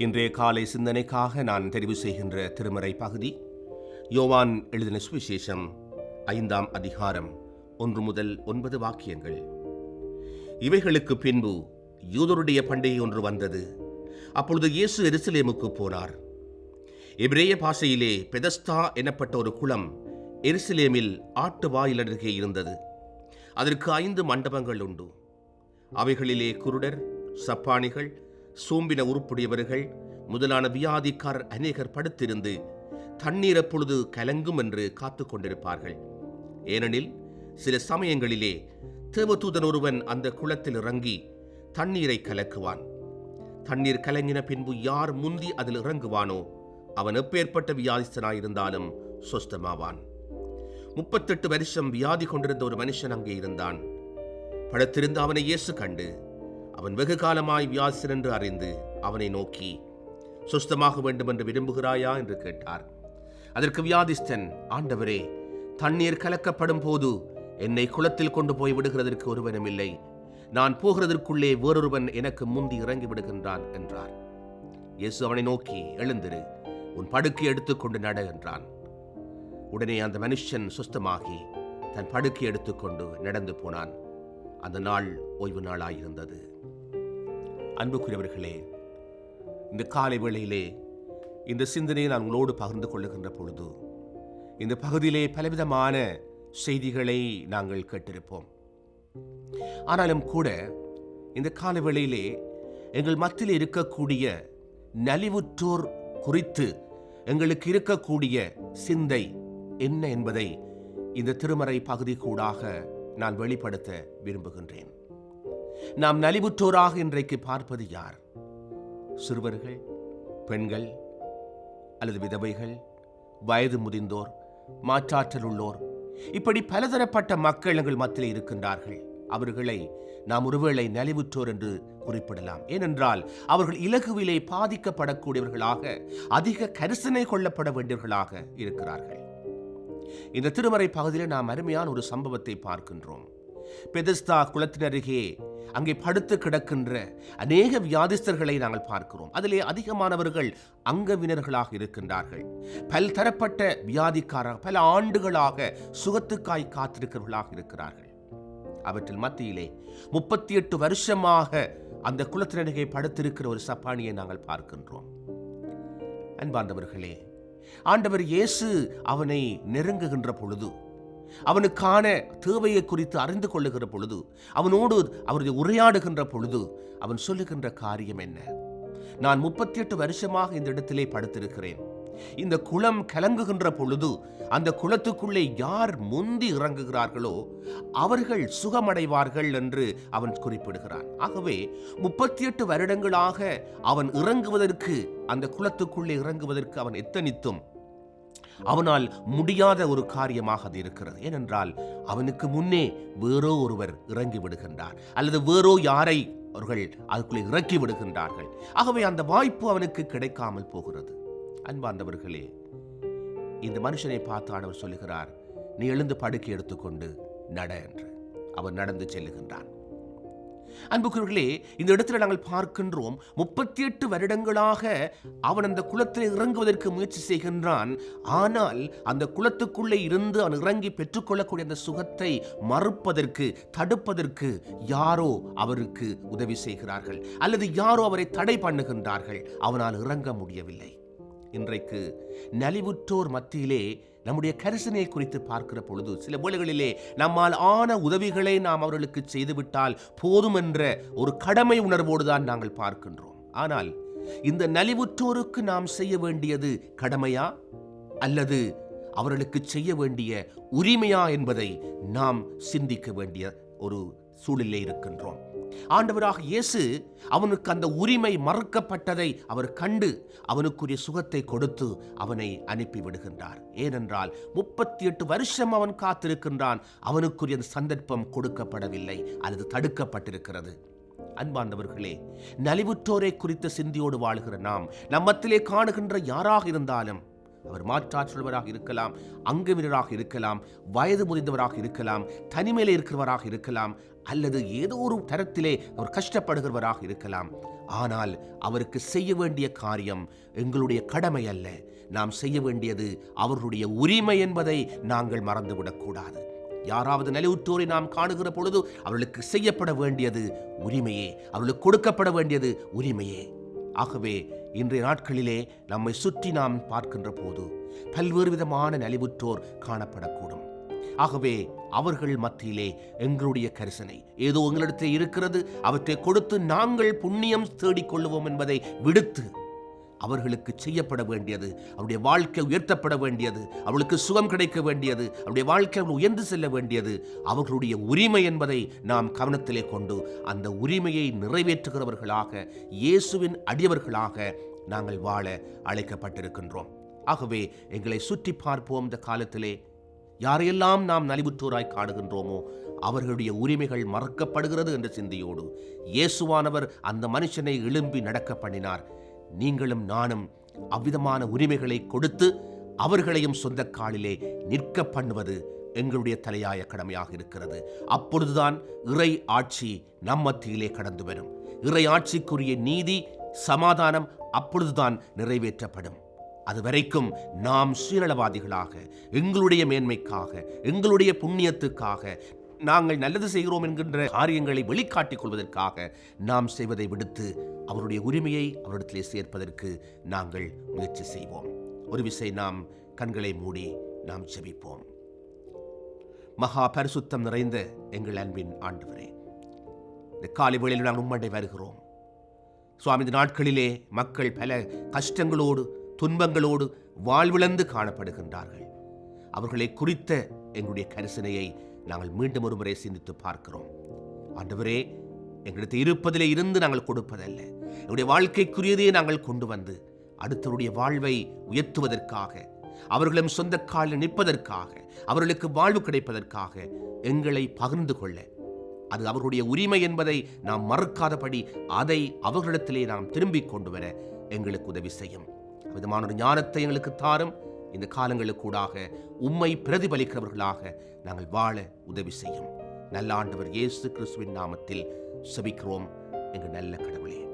இன்றைய காலை சிந்தனைக்காக நான் தெரிவு செய்கின்ற திருமறை பகுதி. யோவான் எழுதின சுவிசேஷம் ஐந்தாம் அதிகாரம் ஒன்று முதல் ஒன்பது வாக்கியங்கள். இவைகளுக்கு பின்பு யூதருடைய பண்டிகை ஒன்று வந்தது. அப்பொழுது இயேசு எருசலேமுக்கு போனார். எபிரேய பாஷையிலே பெதஸ்தா எனப்பட்ட ஒரு குளம் எருசலேமில் ஆட்டு வாயில் அருகே இருந்தது. அதற்கு ஐந்து மண்டபங்கள் உண்டு. அவைகளிலே குருடர் சப்பானிகள் சோம்பின உருப்புடையவர்கள் முதலான வியாதிக்காரர் அநேகர் படுத்திருந்து தண்ணீர் எப்பொழுது கலங்கும் என்று காத்து கொண்டிருப்பார்கள். ஏனெனில் சில சமயங்களிலே தேவதூதன் ஒருவன் அந்த குளத்தில் இறங்கி தண்ணீரை கலக்குவான். தண்ணீர் கலங்கின பின்பு யார் முந்தி அதில் இறங்குவானோ அவன் எப்பேற்பட்ட வியாதிஸ்தனாயிருந்தாலும் சொஸ்தமாவான். முப்பத்தெட்டு வருஷம் வியாதி கொண்டிருந்த ஒரு மனுஷன் அங்கே இருந்தான். படுத்திருந்த அவனை இயேசு கண்டு அவன் வெகு காலமாய் வியாசன் என்று அறிந்து அவனை நோக்கி சுஸ்தமாக வேண்டும் என்று விரும்புகிறாயா? என்று கேட்டார். அதற்கு வியாதிஸ்தன் ஆண்டவரே தண்ணீர் கலக்கப்படும் போது என்னை குளத்தில் கொண்டு போய் விடுகிறதற்கு ஒருவனும் இல்லை. நான் போகிறதற்குள்ளே வேறொருவன் எனக்கு முந்தி இறங்கி விடுகின்றான் என்றார். இயேசு அவனை நோக்கி எழுந்திரு உன் படுக்கை எடுத்துக்கொண்டு நட என்றான். உடனே அந்த மனுஷன் சுஸ்தமாகி தன் படுக்கை எடுத்துக்கொண்டு நடந்து போனான். அந்த நாள் ஓய்வு நாளாயிருந்தது. அன்புக்குரியவர்களே இந்த காலை வேளையிலே இந்த சிந்தனையை நான் உங்களோடு பகிர்ந்து கொள்ளுகின்ற பொழுது இந்த பகுதியிலே பலவிதமான செய்திகளை நாங்கள் கேட்டிருப்போம். ஆனாலும் கூட இந்த கால வேளையிலே எங்கள் மத்தியில் இருக்கக்கூடிய நலிவுற்றோர் குறித்து எங்களுக்கு இருக்கக்கூடிய சிந்தை என்ன என்பதை இந்த திருமறை பகுதி கூடாக நான் வெளிப்படுத்த விரும்புகின்றேன். நாம் நலிவுற்றோராக இன்றைக்கு பார்ப்பது யார்? சிறுவர்கள் பெண்கள் அல்லது விதவைகள் வயது முதிர்ந்தோர் மாற்றாற்றல் உள்ளோர். இப்படி பலதரப்பட்ட மக்கள் எங்கள் மத்தியில் இருக்கின்றார்கள். அவர்களை நாம் ஒருவேளை நலிவுற்றோர் என்று குறிப்பிடலாம். ஏனென்றால் அவர்கள் இலகுவிலே பாதிக்கப்படக்கூடியவர்களாக அதிக கரிசனை கொள்ளப்பட வேண்டியவர்களாக இருக்கிறார்கள். இந்த திருமறை பகுதியில் நாம் அருமையான ஒரு சம்பவத்தை பார்க்கின்றோம். பெதஸ்தா குளத்தினருகே அங்கே படுத்து கிடக்கின்ற அநேக வியாதிஸ்தர்களை நாங்கள் பார்க்கிறோம். அதிலே அதிகமானவர்கள் அங்கவினர்களாக இருக்கின்றார்கள். பல் தரப்பட்ட வியாதிக்கார பல ஆண்டுகளாக சுகத்துக்காய் காத்திருக்கிறவர்களாக இருக்கிறார்கள். அவற்றில் மத்தியிலே முப்பத்தி எட்டு வருஷமாக அந்த குளத்தினருகே படுத்திருக்கிற ஒரு சப்பானியை நாங்கள் பார்க்கின்றோம். அன்பார்ந்தவர்களே ஆண்டவர் இயேசு அவனை நெருங்குகின்ற பொழுது அவனுக்கான தேவையை குறித்து அறிந்து கொள்ளுகிற பொழுது அவனோடு அவரது உரையாடுகின்ற பொழுது அவன் சொல்லுகின்ற காரியம் என்ன? நான் முப்பத்தி எட்டு வருஷமாக இந்த இடத்திலே படுத்திருக்கிறேன். இந்த குளம் கலங்குகின்ற பொழுது அந்த குளத்துக்குள்ளே யார் முந்தி இறங்குகிறார்களோ அவர்கள் சுகமடைவார்கள் என்று அவன் குறிப்பிடுகிறான். ஆகவே முப்பத்தி எட்டு வருடங்களாக அவன் இறங்குவதற்கு அந்த குளத்துக்குள்ளே இறங்குவதற்கு அவன் எத்தனித்தும் அவனால் முடியாத ஒரு காரியமாக அது இருக்கிறது. ஏனென்றால் அவனுக்கு முன்னே வேறோ ஒருவர் இறங்கி விடுகின்றார். அல்லது வேறோ யாரை அவர்கள் அதுக்குள்ளே இறக்கி விடுகின்றார்கள். ஆகவே அந்த வாய்ப்பு அவனுக்கு கிடைக்காமல் போகிறது. அன்பார்ந்தவர்களே இந்த மனுஷனை பார்த்து ஆண்டவர் சொல்லுகிறார் நீ எழுந்து படுக்கை எடுத்துக்கொண்டு நட என்று. அவன் நடந்து செல்லுகின்றான். அன்புக்குரியவர்களே இந்த இடத்துல நாங்கள் பார்க்கின்றோம் முப்பத்தி எட்டு வருடங்களாக அவன் அந்த குளத்தில் இறங்குவதற்கு முயற்சி செய்கின்றான். ஆனால் அந்த குளத்துக்குள்ளே இருந்து அவன் இறங்கி பெற்றுக்கொள்ளக்கூடிய அந்த சுகத்தை மறுப்பதற்கு தடுப்பதற்கு யாரோ அவருக்கு உதவி செய்கிறார்கள். அல்லது யாரோ அவரை தடை பண்ணுகின்றார்கள். அவனால் இறங்க முடியவில்லை. இன்றைக்கு நலிவுற்றோர் மத்தியிலே நம்முடைய கரிசனையை குறித்து பார்க்கிற பொழுது சில வேளைகளிலே நம்மால் ஆன உதவிகளை நாம் அவர்களுக்கு செய்துவிட்டால் போதும் என்ற ஒரு கடமை உணர்வோடு தான் நாங்கள் பார்க்கின்றோம். ஆனால் இந்த நலிவுற்றோருக்கு நாம் செய்ய வேண்டியது கடமையா? அல்லது அவர்களுக்கு செய்ய வேண்டிய உரிமையா என்பதை நாம் சிந்திக்க வேண்டிய ஒரு சூழலில் இருக்கின்றோம். ஆண்டவராக இயேசு அவனுக்கு அந்த உரிமை மறுக்கப்பட்டதை அவர் கண்டு அவனுக்குரிய சுகத்தை கொடுத்து அவனை அனுப்பிவிடுகின்றார். ஏனென்றால் முப்பத்தி எட்டு வருஷம் அவன் காத்திருக்கின்றான். அவனுக்குரிய சந்தர்ப்பம் கொடுக்கப்படவில்லை. அல்லது தடுக்கப்பட்டிருக்கிறது. அன்பார்ந்தவர்களே நலிவுற்றோரை குறித்த சிந்தியோடு வாழ்கிற நாம் நம்மத்திலே காணுகின்ற யாராக இருந்தாலும் அவர் மாற்றாற்றுள்ளவராக இருக்கலாம் அங்கவினராக இருக்கலாம் வயது முதிர்ந்தவராக இருக்கலாம் தனிமையில் இருக்கிறவராக இருக்கலாம் அல்லது ஏதோ ஒரு தரத்திலே அவர் கஷ்டப்படுகிறவராக இருக்கலாம். ஆனால் அவருக்கு செய்ய வேண்டிய காரியம் எங்களுடைய கடமை அல்ல. நாம் செய்ய வேண்டியது அவர்களுடைய உரிமை என்பதை நாங்கள் மறந்துவிடக்கூடாது. யாராவது நலிவுற்றோரை நாம் காணுகிற பொழுது அவர்களுக்கு செய்யப்பட வேண்டியது உரிமையே. அவர்களுக்கு கொடுக்கப்பட வேண்டியது உரிமையே. ஆகவே இன்றைய நாட்களிலே நம்மை சுற்றி நாம் பார்க்கின்ற போது பல்வேறு விதமான நலிவுற்றோர் காணப்படக்கூடும். ஆகவே அவர்கள் மத்தியிலே எங்களுடைய கரிசனை. ஏதோ எங்களிடத்தில் இருக்கிறது அவற்றை கொடுத்து நாங்கள் புண்ணியம் தேடிக்கொள்ளுவோம் என்பதை விடுத்து அவர்களுக்கு செய்யப்பட வேண்டியது அவருடைய வாழ்க்கை உயர்த்தப்பட வேண்டியது அவளுக்கு சுகம் கிடைக்க வேண்டியது அவருடைய வாழ்க்கை அவள் உயர்ந்து செல்ல வேண்டியது அவர்களுடைய உரிமை என்பதை நாம் கவனத்திலே கொண்டு அந்த உரிமையை நிறைவேற்றுகிறவர்களாக இயேசுவின் அடியவர்களாக நாங்கள் வாழ அழைக்கப்பட்டிருக்கின்றோம். ஆகவே எங்களை சுற்றி பார்ப்போம் இந்த காலத்திலே. யாரையெல்லாம் நாம் நலிவுற்றோராய் காணுகின்றோமோ அவர்களுடைய உரிமைகள் மறக்கப்படுகிறது என்ற சிந்தையோடு இயேசுவானவர் அந்த மனுஷனை எழும்பி நடக்க பண்ணினார். நீங்களும் நானும் அவ்விதமான உரிமைகளை கொடுத்து அவர்களையும் சொந்த காலிலே நிற்க பண்ணுவது எங்களுடைய தலையாய கடமையாக இருக்கிறது. அப்பொழுதுதான் இறை ஆட்சி நம் மத்தியிலே கடந்து வரும். இறை ஆட்சிக்குரிய நீதி சமாதானம் அப்பொழுதுதான் நிறைவேற்றப்படும். அதுவரைக்கும் நாம் சுயநலவாதிகளாக எங்களுடைய மேன்மைக்காக எங்களுடைய புண்ணியத்துக்காக நாங்கள் நல்லது செய்கிறோம் என்கின்ற காரியங்களை வெளிக்காட்டிக் கொள்வதற்காக நாம் செய்வதை விடுத்து அவருடைய உரிமையை அவரிடத்திலே சேர்ப்பதற்கு நாங்கள் முயற்சி செய்வோம். ஒரு விசை நாம் கண்களை மூடி நாம் செபிப்போம் மகா பரிசுத்தம் நிறைந்த எங்கள் அன்பின் ஆண்டவரே இந்த காலை வேளையில் நாங்கள் உம்மண்டை வருகிறோம். சுவாமி இந்த நாட்களிலே மக்கள் பல கஷ்டங்களோடு துன்பங்களோடு வாழ்விழந்து காணப்படுகின்றார்கள். அவர்களை குறித்த எங்களுடைய கரிசனையை நாங்கள் மீண்டும் ஒரு முறை சிந்தித்து பார்க்கிறோம். ஆண்டவரே எங்களுக்கு இருப்பதிலே இருந்து நாங்கள் கொடுப்பதல்ல. எங்களுடைய வாழ்க்கைக்குரியதையே நாங்கள் கொண்டு வந்து அடுத்தவருடைய வாழ்வை உயர்த்துவதற்காக அவர்களும் சொந்த காலில் நிற்பதற்காக அவர்களுக்கு வாழ்வு கிடைப்பதற்காக எங்களை பகிர்ந்து கொள்ள. அது அவர்களுடைய உரிமை என்பதை நாம் மறுக்காதபடி அதை அவர்களிடத்திலே நாம் திரும்பிக் கொண்டு வர எங்களுக்கு உதவி செய்யும். விதமான ஒரு ஞானத்தை எங்களுக்கு தாரும். இந்த காலங்களுக்கூடாக உம்மை பிரதிபலிக்கிறவர்களாக நாங்கள் வாழ உதவி செய்யும். நல்ல ஆண்டவர் இயேசு கிறிஸ்துவின் நாமத்தில் செபிக்கிறோம் எங்கள் நல்ல கடவுளே.